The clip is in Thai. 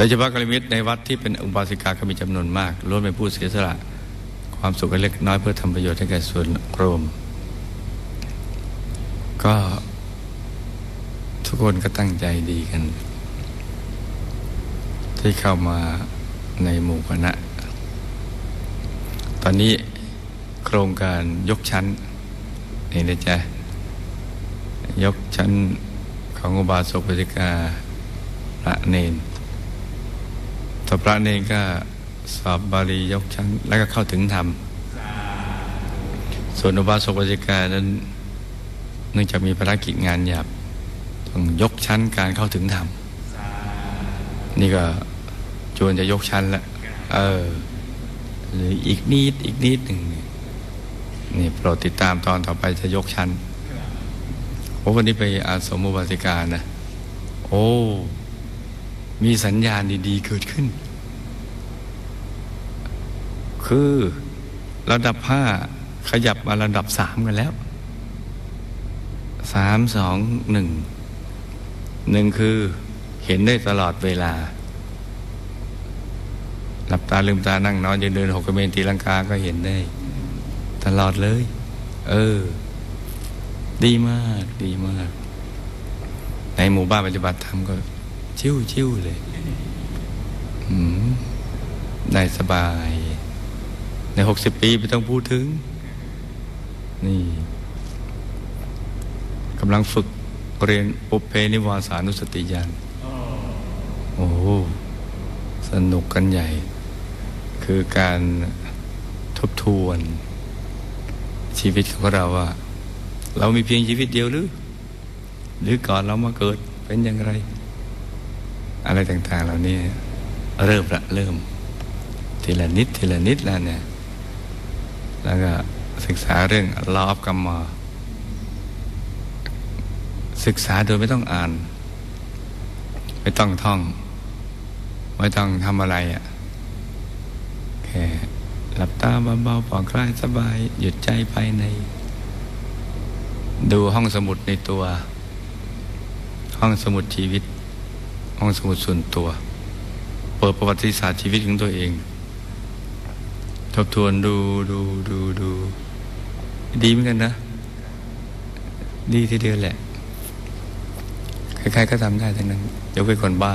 ดยเฉพาะกัลมิตรในวัดที่เป็นอุบาสิกาก็มีจำนวนมากล้วนเป็นผู้เสียสละ ความสุขเล็กน้อยเพื่อทำประโยชน์ให้แก่ส่วนรวม ก็ทุกคนก็ตั้งใจดีกัน ที่เข้ามาในหมู่คณะ ตอนนี้โครงการยกชั้นนี่นะจ๊ะยกชั้นของอุบาสกปฏิกาพระเนน ถ้าพระเนนก็สอบบาลียกชั้น แล้วก็เข้าถึงธรรม ส่วนอุบาสกปฏิกานั้น เนื่องจากมีภารกิจงานหยาบต้องยกชั้นการเข้าถึงธรรม นี่ก็จวนจะยกชั้นแล้วเออหรืออีกนิดอีกนิดหนึ่งนี่โปรดติดตามตอนต่อไปจะยกชั้นโอ้วันนี้ไปอาสมอุบาสิกานะ โอ้ มีสัญญาณดี ๆ เกิดขึ้น คือระดับห้าขยับมาระดับสามกันแล้วสามสองหนึ่งหนึ่งคือเห็นได้ตลอดเวลา หลับตาลืมตานั่งนอนยืนเดินหกกระเบนตีลังกาก็เห็นได้ ตลอดเลย เออ ดีมาก ดีมาก ในหมู่บ้านปฏิบัติธรรมก็ ชิวชิวๆเลยอืมได้สบาย ในหกสิบปีไม่ต้องพูดถึง นี่กำลังฝึกเรียนปุเพนิวาสานุสติญาณโอ้โหสนุกกันใหญ่ คือการทบทวนชีวิตของเราว่า เรามีเพียงชีวิตเดียวหรือ หรือก่อนเรามาเกิดเป็นอย่างไร อะไรต่างๆ เหล่านี้ เริ่มละเริ่ม ทีละนิด ทีละนิดแล้วเนี่ย แล้วก็ศึกษาเรื่องลอฟกรรมมาศึกษาโดยไม่ต้องอ่าน ไม่ต้องท่อง ไม่ต้องทำอะไรอะ่ะแค่หลับตาเบาๆผ่อนคลายสบาย หยุดใจภายใน ดูห้องสมุดในตัว ห้องสมุดชีวิต ห้องสมุดส่วนตัว เปิดประวัติศาสตร์ชีวิตของตัวเอง ทบทวนดูดูดูดูดีเหมือนกันนะ ดีทีเดียวแหละ ใครๆก็ทำได้ทั้งนั้นยกเว้นคนบ้า